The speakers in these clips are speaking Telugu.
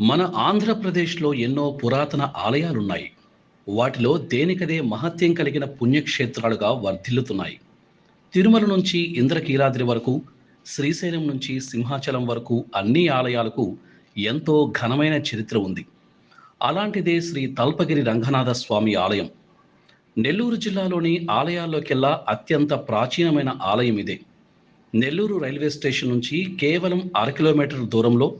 మన ఆంధ్రప్రదేశ్లో ఎన్నో పురాతన ఆలయాలున్నాయి. వాటిలో దేనికదే మహత్యం కలిగిన పుణ్యక్షేత్రాలుగా వర్ధిల్లుతున్నాయి. తిరుమల నుంచి ఇంద్రకీలాద్రి వరకు శ్రీశైలం నుంచి సింహాచలం వరకు అన్ని ఆలయాలకు ఎంతో ఘనమైన చరిత్ర ఉంది. అలాంటిదే శ్రీ తల్పగిరి రంగనాథ స్వామి ఆలయం. నెల్లూరు జిల్లాలోని ఆలయాల్లోకెల్లా అత్యంత ప్రాచీనమైన ఆలయం ఇదే. నెల్లూరు రైల్వే స్టేషన్ నుంచి కేవలం అర కిలోమీటర్ దూరంలో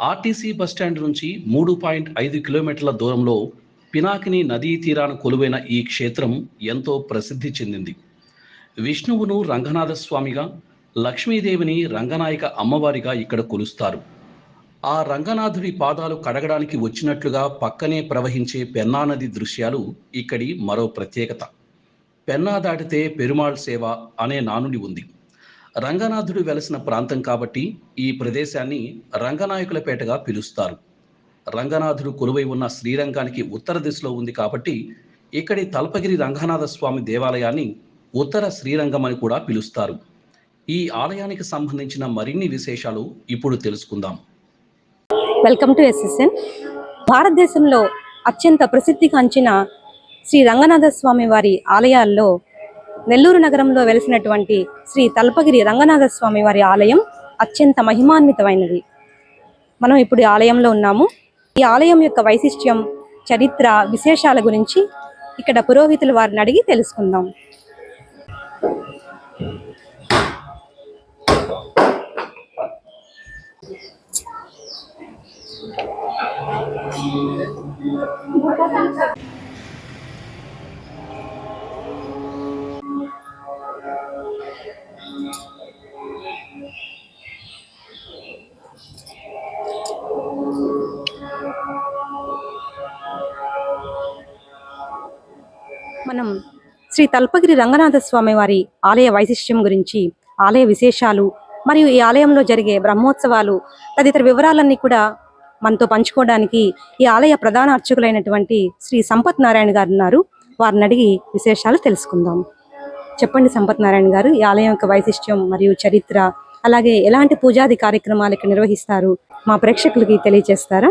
ఆర్టీసీ బస్టాండ్ నుంచి మూడు పాయింట్ ఐదు కిలోమీటర్ల దూరంలో పినాకిని నదీ తీరాన కొలువైన ఈ క్షేత్రం ఎంతో ప్రసిద్ధి చెందింది. విష్ణువును రంగనాథ స్వామిగా లక్ష్మీదేవిని రంగనాయక అమ్మవారిగా ఇక్కడ కొలుస్తారు. ఆ రంగనాథుడి పాదాలు కడగడానికి వచ్చినట్లుగా పక్కనే ప్రవహించే పెన్నా నది దృశ్యాలు ఇక్కడి మరో ప్రత్యేకత. పెన్నా దాటితే పెరుమాళ్ సేవ అనే నానుడి ఉంది. రంగనాథుడు వెలసిన ప్రాంతం కాబట్టి ఈ ప్రదేశాన్ని రంగనాయకులపేటగా పిలుస్తారు. రంగనాథుడు కొలువై ఉన్న శ్రీరంగానికి ఉత్తర దిశలో ఉంది కాబట్టి ఇక్కడి తల్పగిరి రంగనాథ స్వామి దేవాలయాన్ని ఉత్తర శ్రీరంగం అని కూడా పిలుస్తారు. ఈ ఆలయానికి సంబంధించిన మరిన్ని విశేషాలు ఇప్పుడు తెలుసుకుందాం. వెల్కమ్ టు ఎస్ఎస్ఎన్ భారతదేశంలో అత్యంత ప్రసిద్ధిగాంచిన శ్రీ రంగనాథ స్వామి వారి ఆలయాల్లో నెల్లూరు నగరంలో వెలిసినటువంటి శ్రీ తల్పగిరి రంగనాథ స్వామి వారి ఆలయం అత్యంత మహిమాన్వితమైనది. మనం ఇప్పుడు ఈ ఆలయంలో ఉన్నాము. ఈ ఆలయం యొక్క వైశిష్ట్యం చరిత్ర విశేషాల గురించి ఇక్కడ పురోహితులు వారిని అడిగి తెలుసుకుందాం. మనం శ్రీ తల్పగిరి రంగనాథ స్వామి వారి ఆలయ వైశిష్ట్యం గురించి ఆలయ విశేషాలు మరియు ఈ ఆలయంలో జరిగే బ్రహ్మోత్సవాలు తదితర వివరాలన్నీ కూడా మనతో పంచుకోవడానికి ఈ ఆలయ ప్రధాన అర్చకులైనటువంటి శ్రీ సంపత్ నారాయణ గారు ఉన్నారు. వారిని అడిగి విశేషాలు తెలుసుకుందాం. చెప్పండి సంపత్ నారాయణ గారు ఈ ఆలయం యొక్క వైశిష్ట్యం మరియు చరిత్ర అలాగే ఎలాంటి పూజాది కార్యక్రమాలు ఇక్కడ నిర్వహిస్తారు మా ప్రేక్షకులకి తెలియజేస్తారా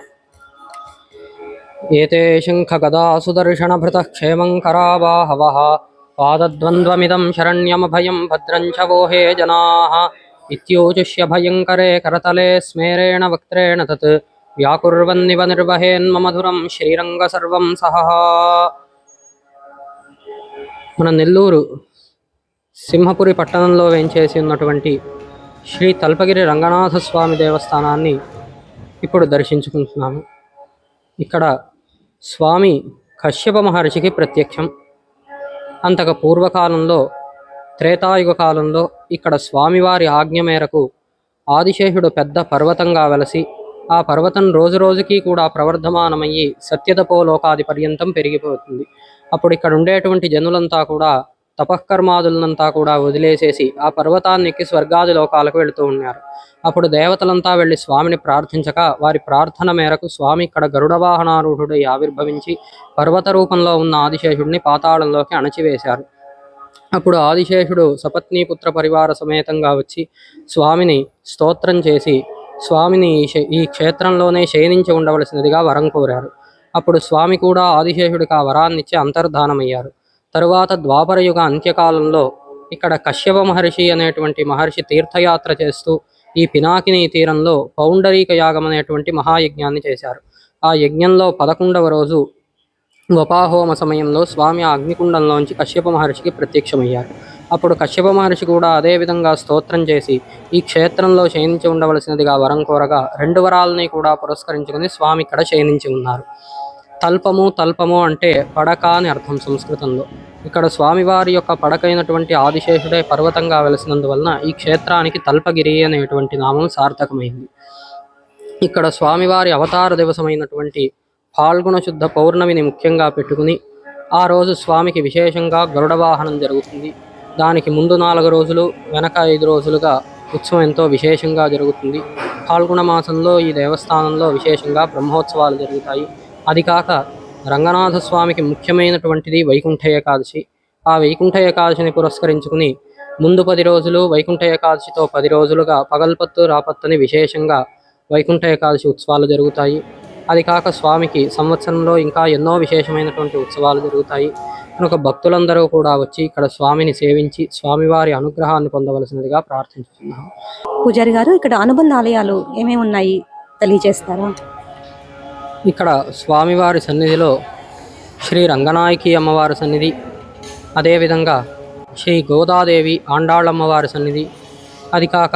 एते शङ्खगदा सुदर्शनभृतः क्षेमं करावाहवः पादद्वन्द्वमिदं शरण्यमभयं भद्रं च वो हे जनाः इत्योजुष्य भयङ्करे करतले स्मेरेण वक्त्रेण तत् व्याकुर्वन्निव निर्वहेन्मधुरं శ్రీరంగసర్వం సహా మన నెల్లూరు సింహపురి పట్టణంలో వేంచేసి ఉన్నటువంటి శ్రీ తల్పగిరి రంగనాథ స్వామి దేవస్థానాన్ని ఇప్పుడు దర్శించుకుంటున్నాము ఇక్కడ స్వామి కశ్యప మహర్షికి ప్రత్యక్షం. అంతక పూర్వకాలంలో త్రేతాయుగ కాలంలో ఇక్కడ స్వామివారి ఆజ్ఞ మేరకు ఆదిశేషుడు పెద్ద పర్వతంగా వెలసి ఆ పర్వతం రోజు రోజుకి కూడా ప్రవర్ధమానమయ్యి సత్యతపోలోకాది పర్యంతం పెరిగిపోతుంది. అప్పుడు ఇక్కడ ఉండేటువంటి జనులంతా కూడా తపఃకర్మాదులనంతా కూడా వదిలేసేసి ఆ పర్వతాన్ని ఎక్కి స్వర్గాది లోకాలకు వెళుతూ ఉన్నారు. అప్పుడు దేవతలంతా వెళ్ళి స్వామిని ప్రార్థించక వారి ప్రార్థన మేరకు స్వామి ఇక్కడ గరుడ వాహనారూఢుడై ఆవిర్భవించి పర్వత రూపంలో ఉన్న ఆదిశేషుడిని పాతాళంలోకి అణచివేశారు. అప్పుడు ఆదిశేషుడు సపత్నీపుత్ర పరివార సమేతంగా వచ్చి స్వామిని స్తోత్రం చేసి స్వామిని ఈ ఈ క్షేత్రంలోనే శయనించి ఉండవలసినదిగా వరం కోరారు. అప్పుడు స్వామి కూడా ఆదిశేషుడికి ఆ వరాన్నిచ్చి అంతర్ధానమయ్యారు. తరువాత ద్వాపరయుగ అంత్యకాలంలో ఇక్కడ కశ్యప మహర్షి అనేటువంటి మహర్షి తీర్థయాత్ర చేస్తూ ఈ పినాకిని తీరంలో పౌండరీక యాగం అనేటువంటి మహాయజ్ఞాన్ని చేశారు. ఆ యజ్ఞంలో పదకొండవ రోజు వపాహోమ సమయంలో స్వామి ఆ అగ్నికుండంలోంచి కశ్యప మహర్షికి ప్రత్యక్షమయ్యారు. అప్పుడు కశ్యప మహర్షి కూడా అదే విధంగా స్తోత్రం చేసి ఈ క్షేత్రంలో శయనించి ఉండవలసినదిగా వరం కోరగా రెండు వరాలని కూడా పురస్కరించుకుని స్వామి ఇక్కడ శయనించి ఉన్నారు. తల్పము తల్పము అంటే పడక అని అర్థం సంస్కృతంలో. ఇక్కడ స్వామివారి యొక్క పడకైనటువంటి ఆదిశేషుడే పర్వతంగా వెలిసినందువలన ఈ క్షేత్రానికి తల్పగిరి అనేటువంటి నామం సార్థకమైంది. ఇక్కడ స్వామివారి అవతార దివసమైనటువంటి పాల్గొన శుద్ధ పౌర్ణమిని ముఖ్యంగా పెట్టుకుని ఆ రోజు స్వామికి విశేషంగా గరుడ వాహనం జరుగుతుంది. దానికి ముందు నాలుగు రోజులు వెనక ఐదు రోజులుగా ఉత్సవం ఎంతో విశేషంగా జరుగుతుంది. పాల్గొన మాసంలో ఈ దేవస్థానంలో విశేషంగా బ్రహ్మోత్సవాలు జరుగుతాయి. అది కాక రంగనాథ స్వామికి ముఖ్యమైనటువంటిది వైకుంఠ ఏకాదశి. ఆ వైకుంఠ ఏకాదశిని పురస్కరించుకుని ముందు పది రోజులు వైకుంఠ ఏకాదశితో పది రోజులుగా పగల్పత్తు రాపత్తని విశేషంగా వైకుంఠ ఏకాదశి ఉత్సవాలు జరుగుతాయి. అది కాక స్వామికి సంవత్సరంలో ఇంకా ఎన్నో విశేషమైనటువంటి ఉత్సవాలు జరుగుతాయి. కనుక భక్తులందరూ కూడా వచ్చి ఇక్కడ స్వామిని సేవించి స్వామివారి అనుగ్రహాన్ని పొందవలసినదిగా ప్రార్థించుతున్నాం పూజారి గారు ఇక్కడ అనుబంధ ఆలయాలు ఏమేమి ఉన్నాయి? తెలియజేస్తారా? ఇక్కడ స్వామివారి సన్నిధిలో శ్రీ రంగనాయకి అమ్మవారి సన్నిధి అదేవిధంగా శ్రీ గోదాదేవి ఆండాళ్ళమ్మవారి సన్నిధి అది కాక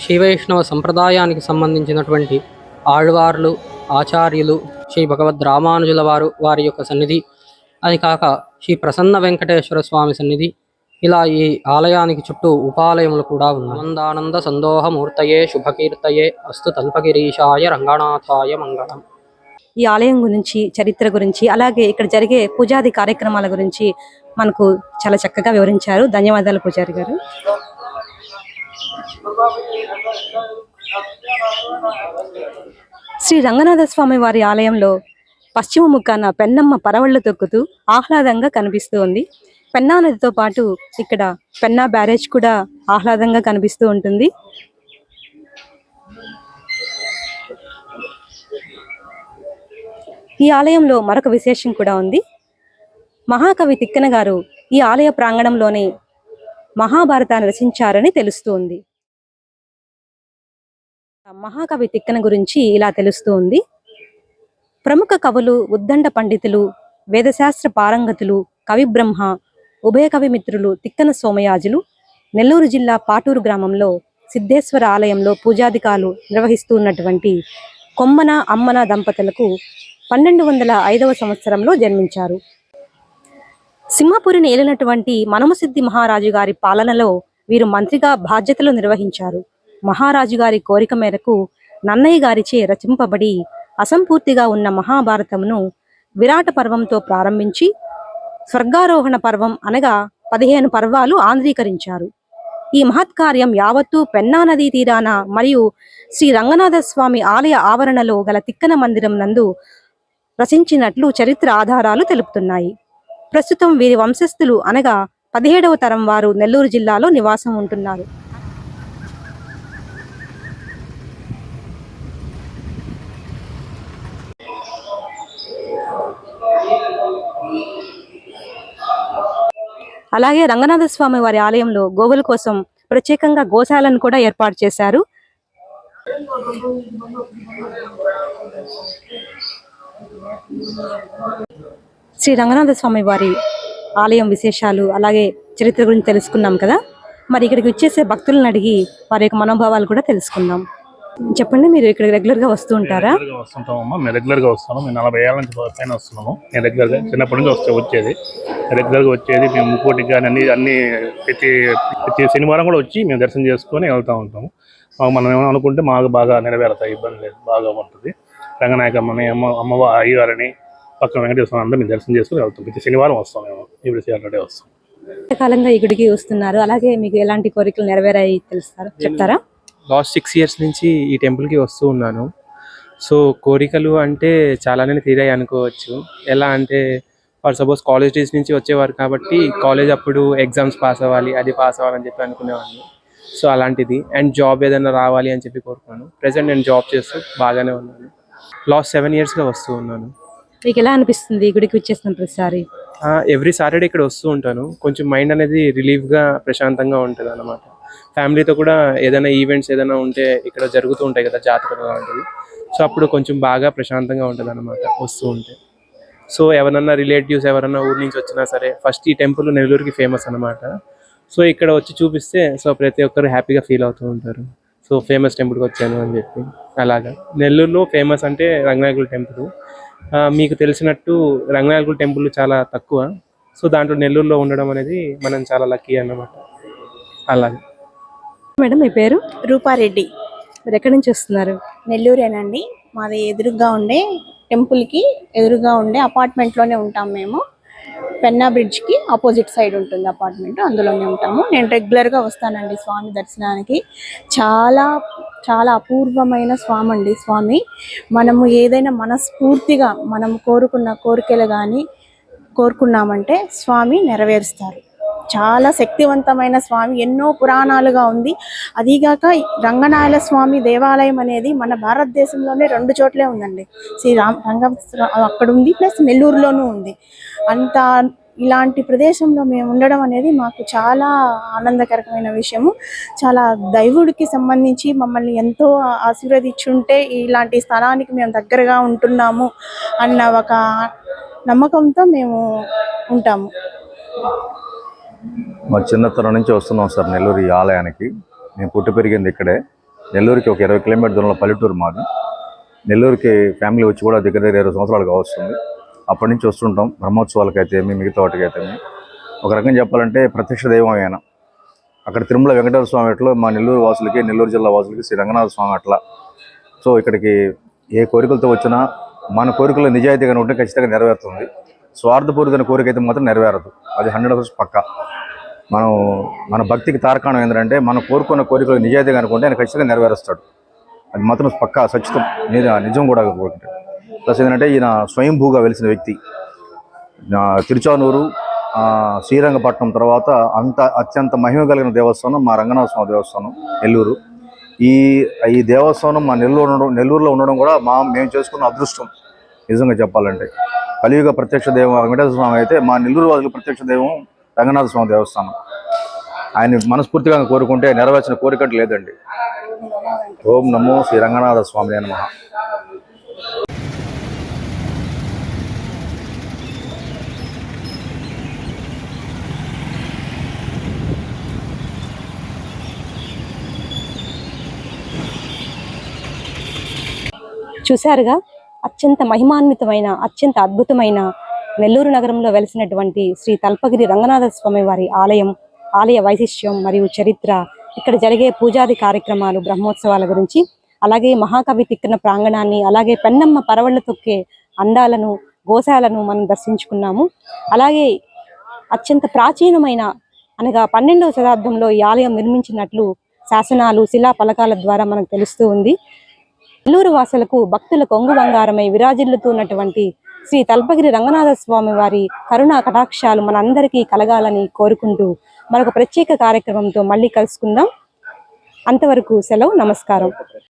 శ్రీ వైష్ణవ సంప్రదాయానికి సంబంధించినటువంటి ఆళ్వార్లు ఆచార్యులు శ్రీ భగవద్ రామానుజుల వారు వారి యొక్క సన్నిధి అది కాక శ్రీ ప్రసన్న వెంకటేశ్వర స్వామి సన్నిధి ఇలా ఈ ఆలయానికి చుట్టూ ఉపాలయములు కూడా ఉన్నాయి. ఆనందానంద సందోహమూర్తయే శుభకీర్తయే అస్తు తల్పగిరీశాయ రంగనాథాయ మంగళం. ఈ ఆలయం గురించి చరిత్ర గురించి అలాగే ఇక్కడ జరిగే పూజాది కార్యక్రమాల గురించి మనకు చాలా చక్కగా వివరించారు. ధన్యవాదాలు పూజారి గారు. శ్రీ రంగనాథ స్వామి వారి ఆలయంలో పశ్చిమ ముఖాన పెన్నమ్మ పరవళ్ళు తొక్కుతూ ఆహ్లాదంగా కనిపిస్తూ ఉంది. పెన్నా నదితో పాటు ఇక్కడ పెన్నా బ్యారేజ్ కూడా ఆహ్లాదంగా కనిపిస్తూ ఉంటుంది. ఈ ఆలయంలో మరొక విశేషం కూడా ఉంది. మహాకవి తిక్కన గారు ఈ ఆలయ ప్రాంగణంలోనే మహాభారతాన్ని రచించారని తెలుస్తుంది. మహాకవి తిక్కన గురించి ఇలా తెలుస్తూ ఉంది ప్రముఖ కవులు ఉద్దండ పండితులు వేదశాస్త్ర పారంగతులు కవి బ్రహ్మ ఉభయ కవి మిత్రులు తిక్కన సోమయాజులు నెల్లూరు జిల్లా పాటూరు గ్రామంలో సిద్ధేశ్వర ఆలయంలో పూజాధికారులు నిర్వహిస్తున్నటువంటి కొమ్మన అమ్మన దంపతులకు పన్నెండు వందల ఐదవ సంవత్సరంలో జన్మించారు. సింహపురిని ఏలినటువంటి మనమసిద్ధి మహారాజు గారి పాలనలో వీరు మంత్రిగా బాధ్యతలు నిర్వహించారు. మహారాజు గారి కోరిక మేరకు నన్నయ్య గారిచే రచింపబడి అసంపూర్తిగా ఉన్న మహాభారతమును విరాట పర్వంతో ప్రారంభించి స్వర్గారోహణ పర్వం అనగా పదిహేను పర్వాలు ఆంధ్రీకరించారు. ఈ మహత్కార్యం యావత్తూ పెన్నా నదీ తీరాన మరియు శ్రీ రంగనాథ స్వామి ఆలయ ఆవరణలో గల తిక్కన మందిరం నందు రచించినట్లు చరిత్ర ఆధారాలు తెలుపుతున్నాయి. ప్రస్తుతం వీరి వంశస్థులు అనగా పదిహేడవ తరం వారు నెల్లూరు జిల్లాలో నివాసం ఉంటున్నారు. అలాగే రంగనాథ స్వామి వారి ఆలయంలో గోవుల కోసం ప్రత్యేకంగా గోశాలను కూడా ఏర్పాటు చేశారు. శ్రీ రంగనాథ స్వామి వారి ఆలయం విశేషాలు అలాగే చరిత్ర గురించి తెలుసుకున్నాం కదా. మరి ఇక్కడికి వచ్చేసే భక్తులను అడిగి వారి యొక్క మనోభావాలు కూడా తెలుసుకుందాం. చెప్పండి మీరు ఇక్కడ రెగ్యులర్గా వస్తూ ఉంటారా? వస్తుంటామమ్మా. మేము రెగ్యులర్గా వస్తాము. మేము నలభై ఏళ్ళ నుంచి పైన వస్తున్నాము. నేను రెగ్యులర్గా చిన్నప్పటి నుంచి వస్తే వచ్చేది. రెగ్యులర్గా వచ్చేది. మేము ముక్కోటికి కానీ అన్ని అన్ని ప్రతి ప్రతి శనివారం కూడా వచ్చి మేము దర్శనం చేసుకొని వెళ్తూ ఉంటాము. మనం ఏమైనా అనుకుంటే మాకు బాగా నెరవేరుతాయి. ఇబ్బంది లేదు. బాగా ఉంటుంది. రంగనాయకమ్మని అమ్మ అమ్మవారి అయ్యగారని పక్కన వెంకటేశ్వర అందరూ మేము దర్శనం చేసుకుని వెళ్తాం. ప్రతి శనివారం వస్తాం మేము. ఇప్పుడు సాటర్డే వస్తాం. కాలంగా ఈ గుడికి వస్తున్నారు? అలాగే మీకు ఎలాంటి కోరికలు నెరవేరాయి తెలుస్తారా? చెప్తారా? లాస్ట్ సిక్స్ ఇయర్స్ నుంచి ఈ టెంపుల్కి వస్తూ ఉన్నాను. సో కోరికలు అంటే చాలానే తీరాయి అనుకోవచ్చు. ఎలా అంటే ఫర్ సపోజ్ కాలేజ్ డేస్ నుంచి వచ్చేవారు కాబట్టి కాలేజ్ అప్పుడు ఎగ్జామ్స్ పాస్ అవ్వాలి అది పాస్ అవ్వాలని చెప్పి అనుకునేవాడిని. సో అలాంటిది. అండ్ జాబ్ ఏదైనా రావాలి అని చెప్పి కోరుకున్నాను. ప్రెసెంట్ నేను జాబ్ చేస్తూ బాగానే ఉన్నాను. లాస్ట్ సెవెన్ ఇయర్స్గా వస్తూ ఉన్నాను. మీకు ఎలా అనిపిస్తుంది గుడికి వచ్చేసిన ప్రతిసారి? ఎవ్రీ సాటర్డే ఇక్కడ వస్తూ ఉంటాను. కొంచెం మైండ్ అనేది రిలీఫ్గా ప్రశాంతంగా ఉంటుంది అనమాట ఫ్యామిలీతో కూడా ఏదైనా ఈవెంట్స్ ఏదైనా ఉంటే ఇక్కడ జరుగుతూ ఉంటాయి కదా జాతరలు లాంటివి సో అప్పుడు కొంచెం బాగా ప్రశాంతంగా ఉంటుంది అనమాట వస్తూ ఉంటే. సో ఎవరన్నా రిలేటివ్స్ ఎవరన్నా ఊరి నుంచి వచ్చినా సరే ఫస్ట్ ఈ టెంపుల్ నెల్లూరుకి ఫేమస్ అనమాట సో ఇక్కడ వచ్చి చూపిస్తే సో ప్రతి ఒక్కరు హ్యాపీగా ఫీల్ అవుతూ ఉంటారు. సో ఫేమస్ టెంపుల్కి వచ్చాను అని చెప్పి. అలాగా. నెల్లూరులో ఫేమస్ అంటే రంగనాయకుల టెంపుల్ మీకు తెలిసినట్టు రంగనాయకుల టెంపుల్ చాలా తక్కువ. సో దాంట్లో నెల్లూరులో ఉండడం అనేది మనం చాలా లక్కీ అన్నమాట. అలాగే. మేడం మీ పేరు? రూపారెడ్డి. మీరు ఎక్కడి నుంచి వస్తున్నారు? నెల్లూరేనండి. మాది ఎదురుగా ఉండే టెంపుల్కి ఎదురుగా ఉండే అపార్ట్మెంట్లోనే ఉంటాం మేము. పెన్నా బ్రిడ్జ్కి ఆపోజిట్ సైడ్ ఉంటుంది అపార్ట్మెంట్. అందులోనే ఉంటాము. నేను రెగ్యులర్గా వస్తానండి స్వామి దర్శనానికి. చాలా చాలా అపూర్వమైన స్వామి అండి స్వామి. మనము ఏదైనా మనస్ఫూర్తిగా మనం కోరుకున్న కోరికలు కానీ కోరుకున్నామంటే స్వామి నెరవేరుస్తారు. చాలా శక్తివంతమైన స్వామి ఎన్నో పురాణాలుగా ఉంది. అదీగాక రంగనాయల స్వామి దేవాలయం అనేది మన భారతదేశంలోనే రెండు చోట్లే ఉందండి. శ్రీ రామ్ రంగ అక్కడ ఉంది ప్లస్ నెల్లూరులోనూ ఉంది. అంత ఇలాంటి ప్రదేశంలో మేము ఉండడం అనేది మాకు చాలా ఆనందకరమైన విషయము. చాలా దైవుడికి సంబంధించి మమ్మల్ని ఎంతో ఆశీర్వదించుంటే ఇలాంటి స్థలానికి మేము దగ్గరగా ఉంటున్నాము అన్న ఒక నమ్మకంతో మేము ఉంటాము. మా చిన్నతనం నుంచి వస్తున్నాం సార్ నెల్లూరు ఈ ఆలయానికి. నేను పుట్టి పెరిగింది ఇక్కడే. నెల్లూరుకి ఒక ఇరవై కిలోమీటర్ దూరంలో పల్లెటూరు మాది. నెల్లూరుకి ఫ్యామిలీ వచ్చి కూడా దగ్గర దగ్గర ఇరవై సంవత్సరాలు కావస్తుంది. అప్పటి నుంచి వస్తుంటాం. బ్రహ్మోత్సవాలకైతేమి మిగతా వాటికైతేమి. ఒక రకంగా చెప్పాలంటే ప్రత్యక్ష దైవం ఆయన. అక్కడ తిరుమల వెంకటేశ్వర స్వామి అట్లా మా నెల్లూరు వాసులకి నెల్లూరు జిల్లా వాసులకి శ్రీ రంగనాథ స్వామి అట్లా. సో ఇక్కడికి ఏ కోరికలతో వచ్చినా మన కోరికలు నిజాయితీగా ఉంటే ఖచ్చితంగా నెరవేరుతుంది. స్వార్థపూరితమైన కోరిక అయితే మాత్రం నెరవేరదు. అది హండ్రెడ్ పర్సెంట్ పక్క. మనం మన భక్తికి తారకాణం ఏంటంటే మనం కోరుకున్న కోరికలు నిజాయితీగా అనుకుంటే ఆయన ఖచ్చితంగా నెరవేరుస్తాడు. అది మాత్రం పక్కా సచితం నిజ- నిజం కూడా ఒకటి ప్లస్ ఏంటంటే ఈయన స్వయంభూగా వెలిసిన వ్యక్తి. తిరుచానూరు శ్రీరంగపట్నం తర్వాత అంత అత్యంత మహిమ కలిగిన దేవస్థానం మా రంగనాథ స్వామి దేవస్థానం నెల్లూరు. ఈ ఈ దేవస్థానం మా నెల్లూరు ఉండడం నెల్లూరులో ఉండడం కూడా మా మేము చేసుకున్న అదృష్టం. నిజంగా చెప్పాలంటే. కలియుగ ప్రత్యక్ష దైవం వెంకటేశ్వర స్వామి అయితే మా నెల్లూరు వాసులు ప్రత్యక్ష దైవం రంగనాథ స్వామి దేవస్థానం. ఆయన మనస్ఫూర్తిగా కోరుకుంటే నెరవేర్చిన కోరికట్టు లేదండి. ఓం నమో శ్రీ రంగనాథ స్వామి నమ. చూశారుగా? అత్యంత మహిమాన్వితమైన అత్యంత అద్భుతమైన నెల్లూరు నగరంలో వెలిసినటువంటి శ్రీ తల్పగిరి రంగనాథ స్వామి వారి ఆలయం ఆలయ వైశిష్యం మరియు చరిత్ర ఇక్కడ జరిగే పూజాది కార్యక్రమాలు బ్రహ్మోత్సవాల గురించి అలాగే మహాకవి తిక్కిన ప్రాంగణాన్ని అలాగే పెన్నమ్మ పరవళ్ళ తొక్కే అందాలను గోశాలను మనం దర్శించుకున్నాము. అలాగే అత్యంత ప్రాచీనమైన అనగా పన్నెండవ శతాబ్దంలో ఈ ఆలయం నిర్మించినట్లు శాసనాలు శిలా పలకాల ద్వారా మనకు తెలుస్తూ ఉంది. నెల్లూరు వాసులకు భక్తుల కొంగు బంగారమై విరాజిల్లుతున్నటువంటి శ్రీ తల్పగిరి రంగనాథ స్వామి వారి కరుణా కటాక్షాలు మనందరికీ కలగాలని కోరుకుంటూ మరొక ప్రత్యేక కార్యక్రమంతో మళ్ళీ కలుసుకుందాం. అంతవరకు సెలవు నమస్కారం.